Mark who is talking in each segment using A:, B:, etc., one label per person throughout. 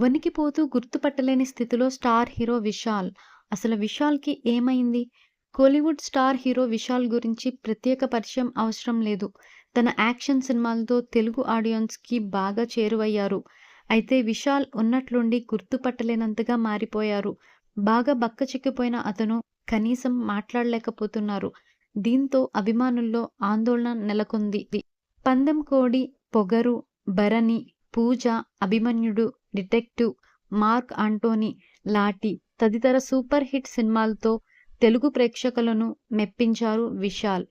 A: వణికిపోతూ గుర్తుపట్టలేని స్థితిలో star hero Vishal. అసలు విశాల్‌కి ఏమైంది? కోలీవుడ్ స్టార్ హీరో విశాల్ గురించి ప్రత్యేక పరిచయం అవసరం లేదు. తన యాక్షన్ సినిమాలతో తెలుగు ఆడియన్స్‌కి బాగా చేరువయ్యారు. అయితే విశాల్ ఉన్నట్లుండి గుర్తుపట్టలేనంతగా మారిపోయారు. బాగా బక్క చిక్కిపోయిన అతను కనీసం మాట్లాడలేకపోతున్నారు. దీంతో అభిమానుల్లో ఆందోళన నెలకొంది. 'పందెం కోడి', 'పొగరు', 'భరణి', 'పూజ', 'అభిమన్యుడు', 'డిటెక్టివ్', 'మార్క్ ఆంటోనీ' లాఠీ తదితర సూపర్ హిట్ సినిమాలతో తెలుగు ప్రేక్షకులను మెప్పించారు విశాల్.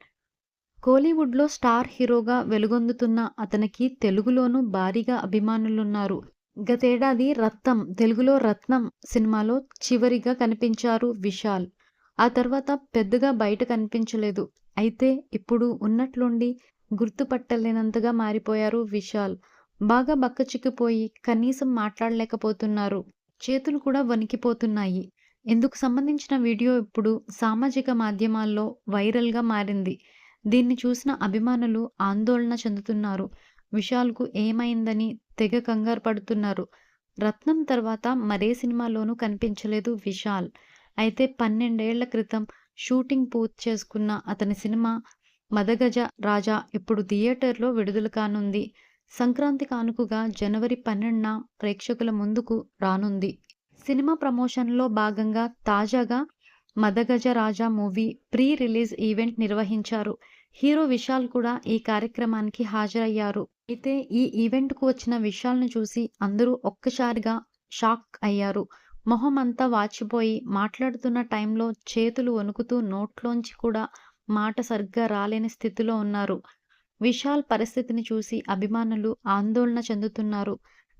A: కోలీవుడ్‌లో స్టార్ హీరోగా వెలుగొందుతున్న అతనికి తెలుగులోనూ భారీగా అభిమానులున్నారు. గతేడాది రత్నం తెలుగులో 'రత్నం' సినిమాలో చివరిగా కనిపించారు విశాల్. ఆ తర్వాత పెద్దగా బయట కనిపించలేదు. అయితే ఇప్పుడు ఉన్నట్లుండి గుర్తుపట్టలేనంతగా మారిపోయారు విశాల్. బాగా బక్కచిక్కిపోయి కనీసం మాట్లాడలేకపోతున్నారు. చేతులు కూడా వణికిపోతున్నాయి. ఇందుకు సంబంధించిన వీడియో ఇప్పుడు సామాజిక మాధ్యమాల్లో వైరల్‌గా మారింది. దీన్ని చూసిన అభిమానులు ఆందోళన చెందుతున్నారు. విశాల్‌కు ఏమైందని తెగ కంగారు పడుతున్నారు. 'రత్నం' తర్వాత మరే సినిమాలోనూ కనిపించలేదు విశాల్. అయితే పన్నెండేళ్ళ క్రితం షూటింగ్ పూర్తి చేసుకున్న అతని సినిమా 'మదగజ రాజా' ఇప్పుడు థియేటర్‌లో విడుదల కానుంది. సంక్రాంతి కానుకగా జనవరి పన్నెండున ప్రేక్షకుల ముందుకు రానుంది. సినిమా ప్రమోషన్‌లో భాగంగా తాజాగా 'Madagaja Raja' movie pre release event నిర్వహించారు. హీరో విశాల్ కూడా ఈ కార్యక్రమానికి హాజరయ్యారు. అయితే ఈ ఈవెంట్‌కు వచ్చిన విశాల్‌ను చూసి అందరూ ఒక్కసారిగా షాక్ అయ్యారు. మొహం అంతా వాచిపోయి మాట్లాడుతున్న టైంలో చేతులు వణుకుతూ నోట్లోంచి కూడా మాట సరిగ్గా రాలేని స్థితిలో ఉన్నారు. విశాల్ పరిస్థితిని చూసి అభిమానులు ఆందోళన చెందుతున్నారు.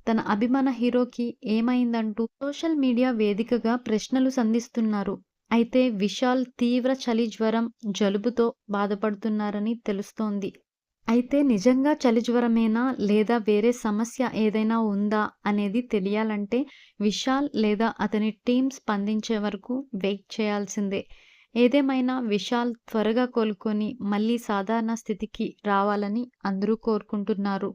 A: తన అభిమాన హీరోకి ఏమైందంటూ సోషల్ మీడియా వేదికగా ప్రశ్నలు సంధిస్తున్నారు. అయితే విశాల్ తీవ్ర చలి జ్వరం, జలుబుతో బాధపడుతున్నారని తెలుస్తోంది. అయితే నిజంగా చలి జ్వరమేనా లేదా వేరే సమస్య ఏదైనా ఉందా అనేది తెలియాలంటే విశాల్ లేదా అతని టీం స్పందించే వరకు వెయిట్ చేయాల్సిందే. ఏదేమైనా విశాల్ త్వరగా కోలుకొని మళ్ళీ సాధారణ స్థితికి రావాలని అందరూ కోరుకుంటున్నారు.